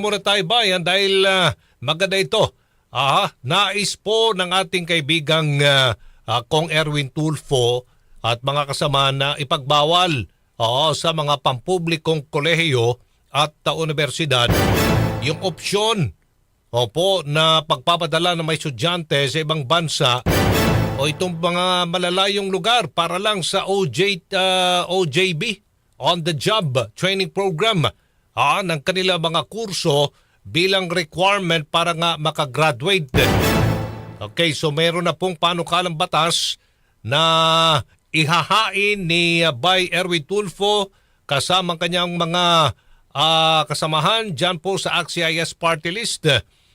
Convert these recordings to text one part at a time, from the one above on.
muna tayo bayan dahil ah, maganda ito. Ah, nais po ng ating kaibigang ah, ah, Kong Erwin Tulfo at mga kasama na ipagbawal oo, sa mga pampublikong kolehiyo at uh, universidad yung opsyon opo na pagpapadala ng mga estudyante sa ibang bansa o itong mga malalayong lugar para lang sa OJ, ah, OJB on the job training program ah, ng kanila mga kurso bilang requirement para nga makagraduate. Okay, so meron na pong panukalang batas na ihahain ni uh, Bay Erwin Tulfo kasama kanyang mga ah, kasamahan dyan po sa AXIS Party List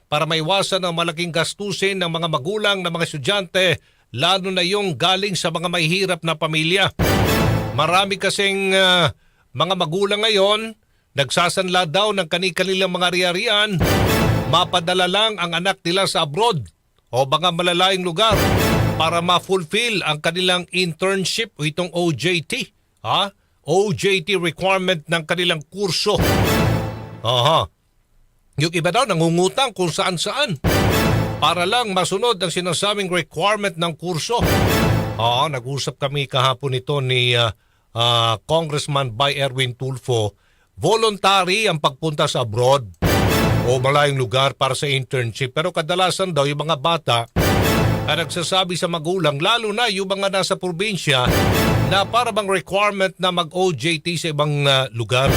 para maiwasan ang malaking gastusin ng mga magulang ng mga estudyante lalo na yung galing sa mga mahihirap na pamilya. Marami kasing ah, mga magulang ngayon nagsasanla daw ng kani-kanilang mga ari-arian, mapadala lang ang anak nila sa abroad o mga malalayong lugar para ma-fulfill ang kanilang internship o itong OJT. Ha? OJT requirement ng kanilang kurso. Aha. Yung iba daw nangungutang kung saan-saan para lang masunod ang sinasabing requirement ng kurso. Oo, nag-usap kami kahapon ito ni ah, ah, Congressman Bay Erwin Tulfo. Voluntary ang pagpunta sa abroad o malayong lugar para sa internship. Pero kadalasan daw yung mga bata na nagsasabi sa magulang, lalo na yung mga nasa probinsya, na para bang requirement na mag-OJT sa ibang ah, lugar.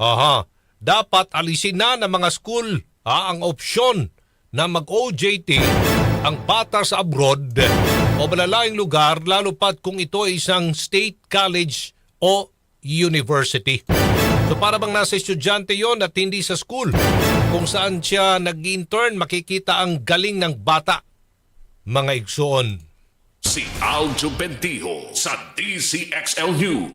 Aha. Dapat alisin na ng mga school ha, ang opsyon na mag-OJT ang bata sa abroad o malalayong lugar lalo pat kung ito ay isang state college o university. So para bang nasa estudyante yon at hindi sa school kung saan siya nag-intern makikita ang galing ng bata. Mga igsoon. Si Aljo Bendijo sa DCXLU.